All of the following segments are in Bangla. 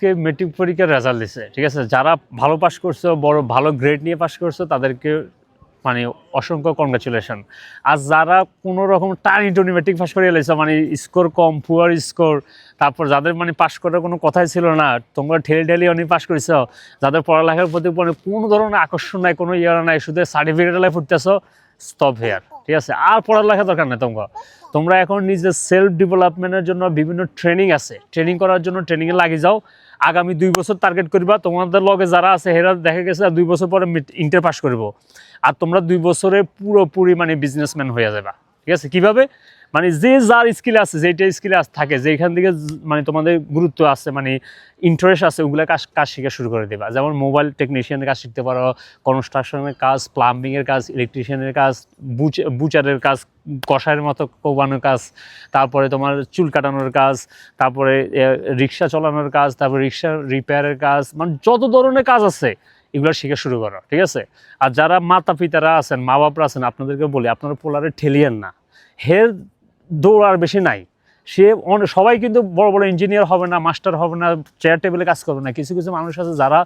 কে মেট্রিক পরীক্ষার রেজাল্ট দিছে, ঠিক আছে? যারা ভালো পাস করছ, বড় ভালো গ্রেড নিয়ে পাস করছ, তাদেরকে মানে অসংখ্য কনগ্রাচুলেশন আর যারা কোনো রকম টানি টনি মেট্রিক পাস করে এলেছো মানে স্কোর কম পুয়ার স্কোর তারপর যাদের মানে পাস করার কোনো কথাই ছিল না, তোমরা ঠেলে ঠেলে অনেক পাস করেছ, যাদের পড়ালেখার প্রতি মানে কোনো ধরনের আকর্ষণ নাই, কোনো ইয়ে নাই, শুধু সার্টিফিকেট লাই ফুটতেছো স্টপ হেয়ার ঠিক আছে? আর পড়ালেখা দরকার নেই তোমরা তোমরা এখন নিজের সেলফ ডেভেলপমেন্টের জন্য বিভিন্ন ট্রেনিং আছে। ট্রেনিং করার জন্য ট্রেনিংয়ে লাগে যাও। আগামী দুই বছর টার্গেট করবা। তোমাদের লগে যারা আছে, হেরা দেখা গেছে দুই বছর পরে ইন্টার পাস করব। আর তোমরা দুই বছরে পুরোপুরি মানে বিজনেসম্যান হয়ে যাবা ঠিক আছে? কীভাবে? মানে যে যার স্কিল আছে যেটা স্কিল থাকে, যেখান থেকে মানে তোমাদের গুরুত্ব আছে মানে ইন্টারেস্ট আছে, ওগুলো কাজ কাজ শিখা শুরু করে দেবা। যেমন মোবাইল টেকনিশিয়ানের কাজ শিখতে পারো কনস্ট্রাকশনের কাজ প্লাম্বিংয়ের কাজ ইলেকট্রিশিয়ানের কাজ, বুচ- বুচারের কাজ কষায়ের মতো কোবানোর কাজ, তারপরে তোমার চুল কাটানোর কাজ, তারপরে রিক্সা চালানোর কাজ, তারপরে রিক্সা রিপেয়ারের কাজ মানে যত ধরনের কাজ আছে, এগুলো শেখা শুরু করো, ঠিক আছে? আর যারা মাতা পিতারা আছেন মা বাপরা আছেন, আপনাদেরকে বলি, আপনারা পোলারে ঠেলিয়েন না। হের দৌড় আর বেশি নাই। সে সবাই কিন্তু বড় বড় ইঞ্জিনিয়ার হবে না মাস্টার হবে না চেয়ার টেবিলে কাজ করবে না। কিছু কিছু মানুষ আছে যারা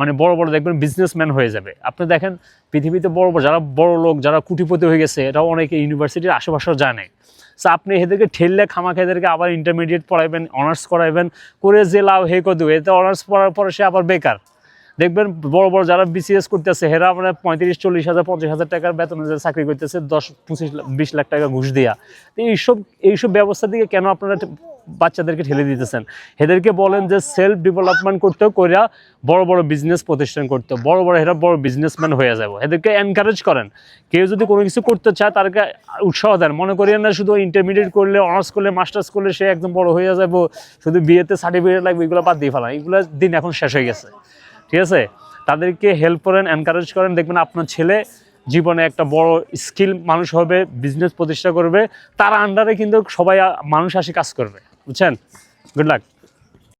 মানে বড় বড় দেখবেন বিজনেসম্যান হয়ে যাবে। আপনি দেখেন পৃথিবীতে বড় বড় যারা বড় লোক, যারা কুটিপতি হয়ে গেছে, এটাও অনেকে ইউনিভার্সিটির আশেপাশেও জানে। সো আপনি এদেরকে ঠেললে খামাখা এদেরকে আবার ইন্টারমিডিয়েট পড়াইবেন অনার্স করাইবেন, করে যে লাভ, হে কত এতে অনার্স পড়ার পরে সে আবার বেকার। দেখবেন বড় বড় যারা বিসিএস করতেছে, হেরা মানে পঁয়ত্রিশ, চল্লিশ হাজার, পঞ্চাশ হাজার টাকার বেতনে চাকরি করতেছে, দশ, পঁচিশ, বিশ লাখ টাকা ঘুষ দেওয়া তো এইসব এইসব ব্যবস্থা দিকে কেন আপনারা বাচ্চাদেরকে ঠেলে দিতেছেন? এদেরকে বলেন যে সেলফ ডেভেলপমেন্ট করতে, কইরা বড় বড় বিজনেস প্রতিষ্ঠান করতে, বড় বড় এরা বড় বিজনেসম্যান হয়ে যাব। এদেরকে এনকারেজ করেন। কেউ যদি কোনো কিছু করতে চায় তাদেরকে উৎসাহ দেন। মনে করিয়েন না, শুধু ইন্টারমিডিয়েট করলে অনার্স করলে মাস্টার্স করলে সে একদম বড় হয়ে যাব। শুধু বিয়েতে সার্টিফিকেট লাগবে, এগুলো বাদ দিয়ে ফেলান। এগুলো দিন এখন শেষ হয়ে গেছে। ঠিক আছে? তাদেরকে হেল্প করেন এনকারেজ করেন। দেখবেন আপনার ছেলে জীবনে একটা বড় স্কিল মানুষ হবে বিজনেস প্রতিষ্ঠা করবে। তার আন্ডারে কিন্তু সবাই মানুষ আসে কাজ করবে। বুঝছেন? Good luck